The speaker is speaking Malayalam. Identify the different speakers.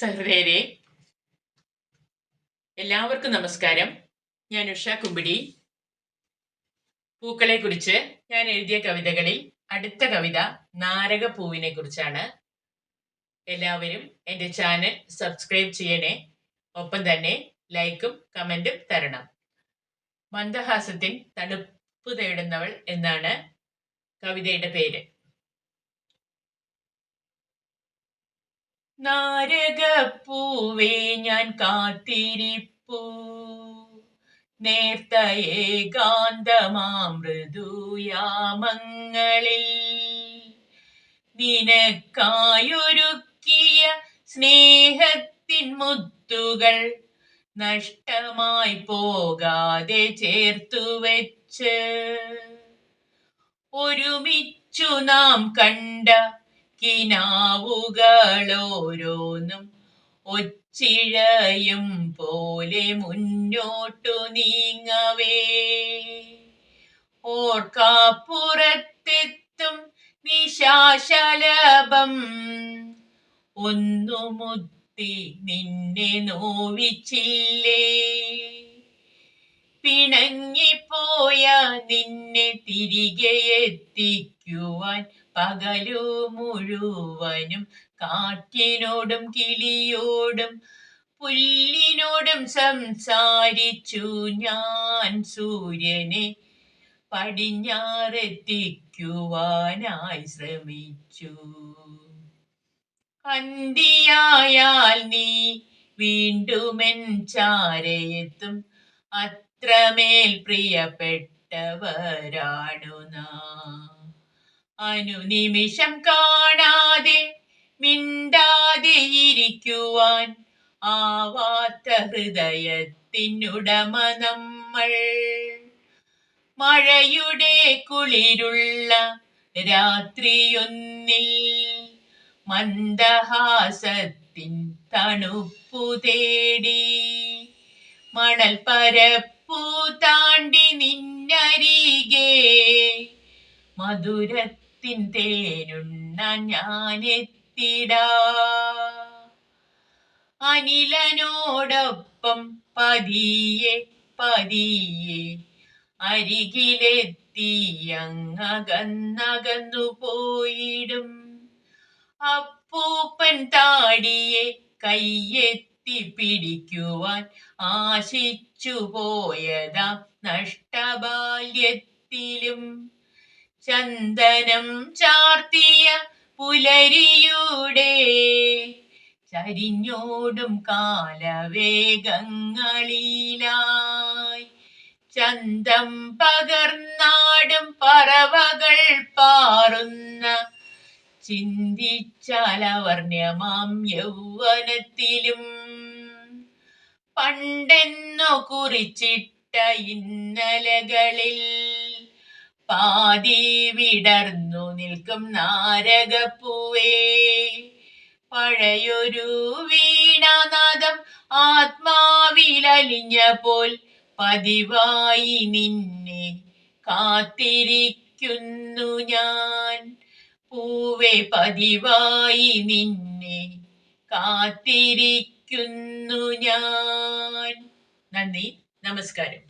Speaker 1: സഹൃദയരെ എല്ലാവർക്കും നമസ്കാരം. ഞാൻ ഉഷ കുമ്പിടി. പൂക്കളെ കുറിച്ച് ഞാൻ എഴുതിയ കവിതകളിൽ അടുത്ത കവിത നാരകപ്പൂവിനെ കുറിച്ചാണ് എല്ലാവരും എന്റെ ചാനൽ സബ്സ്ക്രൈബ് ചെയ്യണേ. ഒപ്പം തന്നെ ലൈക്കും കമന്റും തരണം. മന്ദഹാസത്തിൻ തണുപ്പ് തേടുന്നവൾ എന്നാണ് കവിതയുടെ പേര്. നാരകപ്പൂവേ ഞാൻ കാത്തിരിപ്പൂ. നേർത്ത ഏകാന്തമാമൃദുയാമങ്ങളിൽ നിനക്കായൊരുക്കിയ സ്നേഹത്തിൻ മുത്തുകൾ നഷ്ടമായി പോകാതെ ചേർത്തു വെച്ച് ഒരുമിച്ചു നാം കണ്ട കിനാവുകളോരോന്നും ഒച്ചിഴയും പോലെ മുന്നോട്ടു നീങ്ങവേ. ഓർക്കാപ്പുറത്തെത്തും നിശാശലഭം. ഒന്നു മുത്തി നിന്നെ നോവിച്ചില്ലേ. പിണങ്ങിപ്പോയ നിന്നെ തിരികെ എത്തിക്കുവാൻ പകലു മുഴുവനും കാറ്റിനോടും കിളിയോടും പുല്ലിനോടും സംസാരിച്ചു ഞാൻ സൂര്യനെ പടിഞ്ഞാറെത്തിക്കുവാനായി ശ്രമിച്ചു. അന്തിയായാൽ നീ വീണ്ടും വീണ്ടുമെൻ ചാരയെത്തും അത്രമേൽ പ്രിയപ്പെട്ടവരാണു നാം. അനുനിമിഷം കാണാതെ മിണ്ടാതെ ഇരിക്കുവാൻ ആവാത്ത ഹൃദയത്തിനുടമ നമ്മൾ. മഴയുടെ കുളിരുള്ള രാത്രിയൊന്നിൽ മന്ദഹാസത്തിൻ തണുപ്പു തേടി മണൽ പരപ്പു താണ്ടി നിന്നരികെ മധുരത്തിൻ തേനുണ്ണ ഞാനെത്തിടാ അനിലനോടൊപ്പം പതിയെ പതിയെ അരികിലെത്തി അങ്ങകന്നകന്നു പോയിടും. അപ്പൂപ്പൻ താടിയെ കയ്യെത്തി പിടിക്കുവാൻ ആശിച്ചു പോയതാ നഷ്ടബാല്യത്തിലും. ചന്ദനം ചാർത്തിയ പുലരിയുടെ ചരിഞ്ഞോടും കാലവേഗങ്ങളിലായി. ചന്തം പകർന്നാടും പറവകൾ പാറുന്ന ചിന്തിച്ചാലവർണ്യമാം യൗവനത്തിലും. പണ്ടെന്നോ കുറിച്ചിട്ട ഇന്നലകളിൽ പാതി വിടർന്നു നിൽക്കും നാരകപ്പൂവേ. പഴയൊരു വീണാനാദം ആത്മാവിലലിഞ്ഞ പോൽ പതിവായി നിന്നെ കാത്തിരിക്കുന്നു ഞാൻ. പൂവേ പതിവായി നിന്നെ കാത്തിരിക്കുന്നു ഞാൻ. നന്ദി നമസ്കാരം.